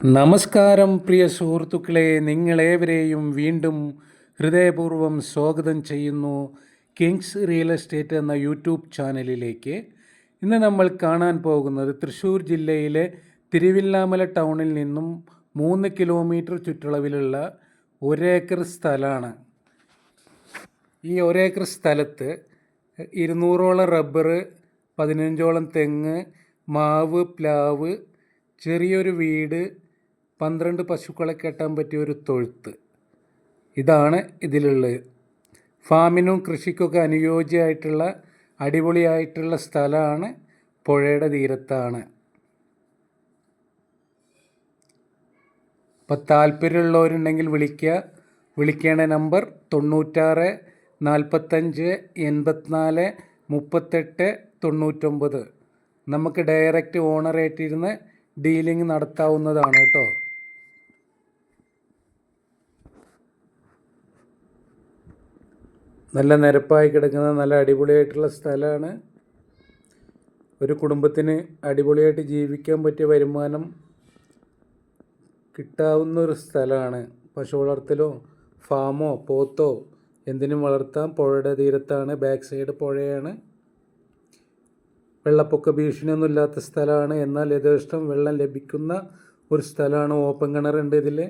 നമസ്കാരം പ്രിയ സുഹൃത്തുക്കളെ. നിങ്ങളേവരെയും വീണ്ടും ഹൃദയപൂർവം സ്വാഗതം ചെയ്യുന്നു കിങ്സ് റിയൽ എസ്റ്റേറ്റ് എന്ന യൂട്യൂബ് ചാനലിലേക്ക്. ഇന്ന് നമ്മൾ കാണാൻ പോകുന്നത് തൃശ്ശൂർ ജില്ലയിലെ തിരുവില്ലാമല ടൗണിൽ നിന്നും മൂന്ന് കിലോമീറ്റർ ചുറ്റളവിലുള്ള ഒരേക്കർ സ്ഥലമാണ്. ഈ ഒരേക്കർ സ്ഥലത്ത് ഇരുന്നൂറോളം റബ്ബർ പതിനഞ്ചോളം തെങ്ങ് മാവ് പ്ലാവ് ചെറിയൊരു വീട് പന്ത്രണ്ട് പശുക്കളെ കെട്ടാൻ പറ്റിയ ഒരു തൊഴുത്ത്. ഇതാണ് ഇതിലുള്ളത്. ഫാമിനും കൃഷിക്കൊക്കെ അനുയോജ്യമായിട്ടുള്ള അടിപൊളിയായിട്ടുള്ള സ്ഥലമാണ് പുഴയുടെ തീരത്താണ്. അപ്പോൾ താല്പര്യമുള്ളവരുണ്ടെങ്കിൽ വിളിക്കുക. വിളിക്കേണ്ട നമ്പർ തൊണ്ണൂറ്റാറ് നാൽപ്പത്തഞ്ച് എൺപത്തിനാല് മുപ്പത്തെട്ട് തൊണ്ണൂറ്റൊമ്പത്. നമുക്ക് ഡയറക്റ്റ് ഓണറായിട്ടിരുന്ന് ഡീലിംഗ് നടത്താവുന്നതാണ് കേട്ടോ. നല്ല നിരപ്പായി കിടക്കുന്ന നല്ല അടിപൊളിയായിട്ടുള്ള സ്ഥലമാണ്. ഒരു കുടുംബത്തിന് അടിപൊളിയായിട്ട് ജീവിക്കാൻ പറ്റിയ വരുമാനം കിട്ടാവുന്ന ഒരു സ്ഥലമാണ്. പശു വളർത്തലോ ഫാമോ പോത്തോ എന്തിനും വളർത്താം. പുഴയുടെ തീരത്താണ് ബാക്ക് സൈഡ് പുഴയാണ്. വെള്ളപ്പൊക്ക ഭീഷണിയൊന്നും ഇല്ലാത്ത സ്ഥലമാണ്. എന്നാൽ യഥേഷ്ടം വെള്ളം ലഭിക്കുന്ന ഒരു സ്ഥലമാണ് ഓപ്പൺ കിണറുണ്ട് ഇതിൽ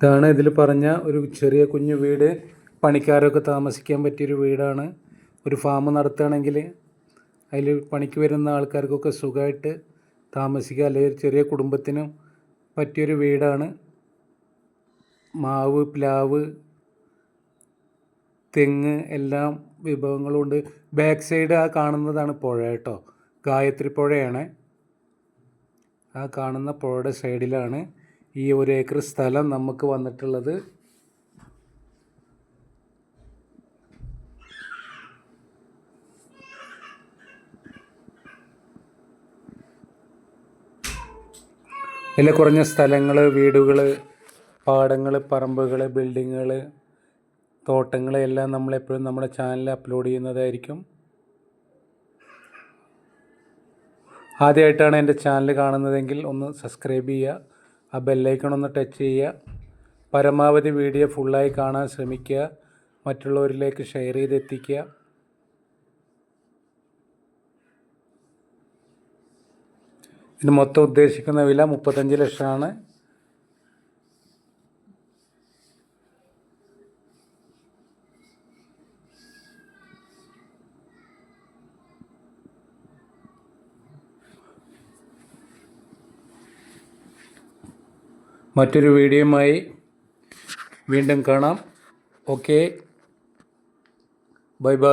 ഇതാണ് ഇതിൽ പറഞ്ഞ ഒരു ചെറിയ കുഞ്ഞു വീട്. പണിക്കാരൊക്കെ താമസിക്കാൻ പറ്റിയൊരു വീടാണ്. ഒരു ഫാം നടത്തുകയാണെങ്കിൽ അതിൽ പണിക്ക് വരുന്ന ആൾക്കാർക്കൊക്കെ സുഖമായിട്ട് താമസിക്കുക അല്ലെങ്കിൽ ചെറിയ കുടുംബത്തിനും പറ്റിയൊരു വീടാണ്. മാവ് പ്ലാവ് തെങ്ങ് എല്ലാം വിഭവങ്ങളും ഉണ്ട് ബാക്ക് സൈഡ് ആ കാണുന്നതാണ് പുഴ കേട്ടോ. ഗായത്രി പുഴയാണ്. ആ കാണുന്ന പുഴയുടെ സൈഡിലാണ് ഈ ഒരു ഏക്കർ സ്ഥലം നമുക്ക് വന്നിട്ടുള്ളത്. വില കുറഞ്ഞ സ്ഥലങ്ങൾ വീടുകൾ പാടങ്ങൾ പറമ്പുകൾ ബിൽഡിങ്ങുകൾ തോട്ടങ്ങൾ എല്ലാം നമ്മളെപ്പോഴും നമ്മുടെ ചാനലിൽ അപ്ലോഡ് ചെയ്യുന്നതായിരിക്കും. ആദ്യമായിട്ടാണ് എന്റെ ചാനൽ കാണുന്നതെങ്കിൽ ഒന്ന് സബ്സ്ക്രൈബ് ചെയ്യുക. ആ ബെല്ലൈക്കൺ ഒന്ന് ടച്ച് ചെയ്യുക. പരമാവധി വീഡിയോ ഫുള്ളായി കാണാൻ ശ്രമിക്കുക. മറ്റുള്ളവരിലേക്ക് ഷെയർ ചെയ്ത് എത്തിക്കുക ഇതിന് മൊത്തം ഉദ്ദേശിക്കുന്ന വില മുപ്പത്തഞ്ച് ലക്ഷമാണ്. മറ്റൊരു വീഡിയോയുമായി വീണ്ടും കാണാം. Okay bye bye